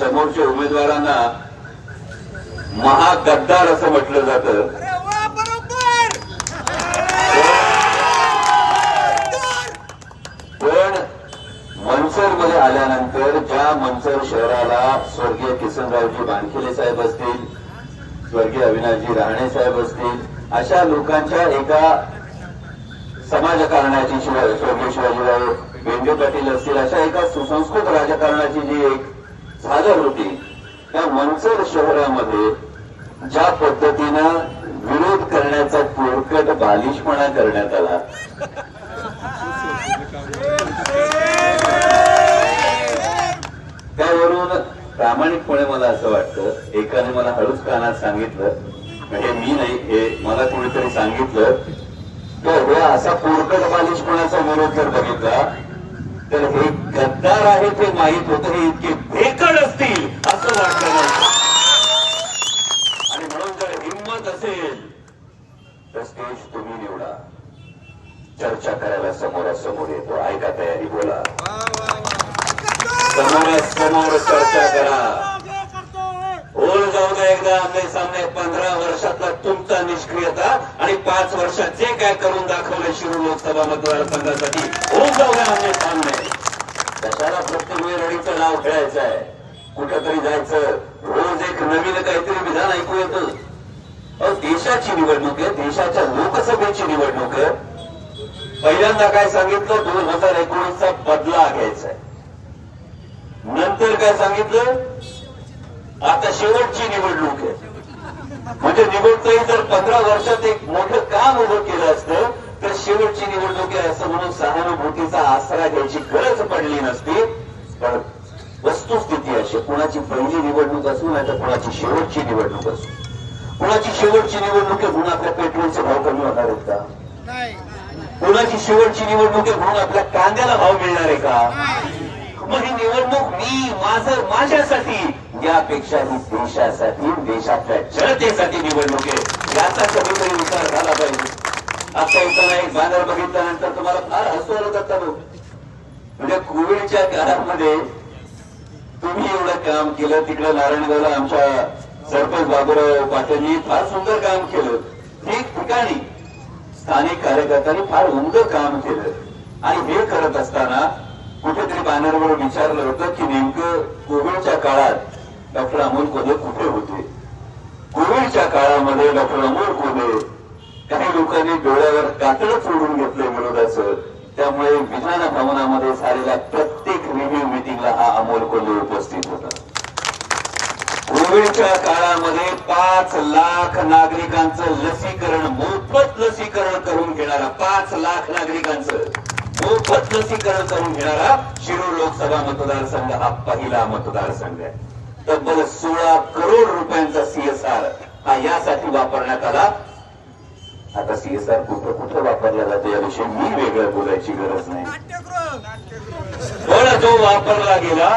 समोरच्या उमेदवारांना महागद्दार असं म्हटलं जातं. पण मनसरमध्ये आल्यानंतर ज्या मनसर शहराला स्वर्गीय किसनरावजी बानखिले साहेब असतील स्वर्गीय अविनाशजी राहणे साहेब असतील अशा लोकांच्या एका समाजकारणाची शिवाय स्वर्गीय शिवाजीराव बेंडे पाटील असतील अशा एका सुसंस्कृत राजकारणाची जी एक झाल्या होती त्या मनसर शहरामध्ये ज्या पद्धतीनं विरोध करण्याचा पोरकट बालिशपणा करण्यात आला. त्यावरून प्रामाणिकपणे मला असं वाटतं एकाने मला हळूच कानात सांगितलं हे मी नाही हे मला कोणीतरी सांगितलं तर हे असा पोरकट बालिशपणाचा विरोध जर बघितला तर हे गद्दार आहे हे माहीत होतं हे इतके भेकड असतील असं वाटलं नव्हतं आणि म्हणून जर हिंमत असेल तर स्टेज तुम्ही निवडा. चर्चा करायला समोरासमोर येतो. ऐका तयारी बोला. समोरासमोर चर्चा करा. होल जाऊ द्या एकदा आमने सामने पंधरा वर्षातला तुमचा निष्क्रियता आणि पाच वर्षात जे काय करून दाखवले शिरूर लोकसभा मतदारसंघासाठी होऊन जाऊ द्या आमने सामने. त्याला प्रत्येक वेळी रडीचं नाव खेळायचं आहे. कुठंतरी जायचं. रोज एक नवीन काहीतरी विधान ऐकू येतं. अहो देशाची निवडणूक आहे. देशाच्या लोकसभेची निवडणूक आहे. पहिल्यांदा काय सांगितलं? दोन हजार एकोणीसचा बदला घ्यायचा आहे. नंतर काय सांगितलं? आता शेवटची निवडणूक आहे. म्हणजे निवडतही जर पंधरा वर्षात एक मोठं काम उभं केलं असतं शेवटची निवडणूक आहे असं म्हणून सहानुभूतीचा आसरा घ्यायची गरज पडली नसती. पण वस्तुस्थिती अशी कुणाची पहिली निवडणूक असू नाही तर कुणाची शेवटची निवडणूक असू. कुणाची शेवटची निवडणूक आहे म्हणून आपल्या पेट्रोलचे भाव कमी होणार आहेत का? कुणाची शेवटची निवडणूक आहे म्हणून आपल्या कांद्याला भाव मिळणार आहे का? मग ही निवडणूक मी माझं माझ्यासाठी यापेक्षा ही देशासाठी देशातल्या जनतेसाठी निवडणूक आहे. याचा कधीतरी विचार झाला पाहिजे. आता येताना एक बॅनर बघितल्यानंतर तुम्हाला फार हसू आलं जातं लोक. म्हणजे कोविडच्या काळामध्ये तुम्ही एवढं काम केलं तिकडे नारायणगावला आमच्या सरपंच बाबूराव पाटीलनी फार सुंदर काम केलं. ठिकठिकाणी स्थानिक कार्यकर्त्यांनी फार उमदं काम केलं. आणि हे करत असताना कुठेतरी बॅनरवर विचारलं होतं की नेमकं कोविडच्या काळात डॉक्टर अमोल कोदे कुठे होते? कोविडच्या काळामध्ये डॉक्टर अमोल कोदे लोकांनी डोळ्यावर कातळ फोडून घेतलंय विरोधाचं त्यामुळे विधान भवनामध्ये झालेल्या प्रत्येक रिव्ह्यू मिटिंगला हा अमोल कोल्हे उपस्थित होता. कोविडच्या काळामध्ये पाच लाख नागरिकांचं लसीकरण मोफत लसीकरण करून घेणारा पाच लाख नागरिकांचं मोफत लसीकरण करून घेणारा शिरूर लोकसभा मतदारसंघ हा पहिला मतदारसंघ आहे. तब्बल सोळा करोड रुपयांचा सीएसआर हा यासाठी वापरण्यात आला. आता सीएसआर कुठं कुठं वापरला जातो? याविषयी मी वेगळं बोलायची गरज नाही. पण जो वापरला गेला.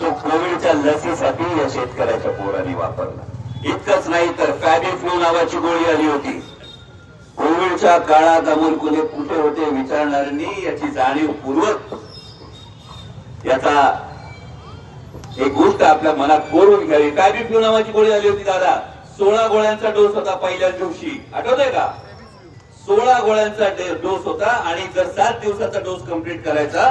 तो कोविडच्या लसीसाठी या शेतकऱ्याच्या पोरांनी वापरला. इतकंच नाही तर फॅबिफ्लू नावाची गोळी आली होती. कोविडच्या काळात अमोल कुले कुठे होते विचारणाऱ्यांनी याची जाणीव पूर्वक याचा एक गोष्ट आपल्या मनात कोरून घ्यावी. फॅबिफ्लू नावाची गोळी आली होती दादा. सोळा गोळ्यांचा डोस होता पहिल्याच दिवशी. आठवतंय का? सोळा गोळ्यांचा डोस होता आणि जर सात दिवसाचा डोस कंप्लीट करायचा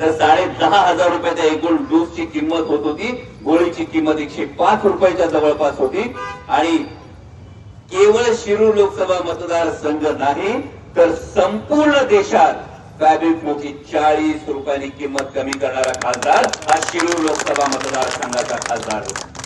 तर साडे दहा हजार रुपयाच्या एकूण डोसची किंमत होत होती. गोळीची किंमत एकशे पाच रुपयाच्या जवळपास होती. आणि केवळ शिरूर लोकसभा मतदारसंघ नाही तर संपूर्ण देशात फॅब्रिकची चाळीस रुपयांनी किंमत कमी करणारा खासदार हा शिरूर लोकसभा मतदारसंघाचा खासदार होता.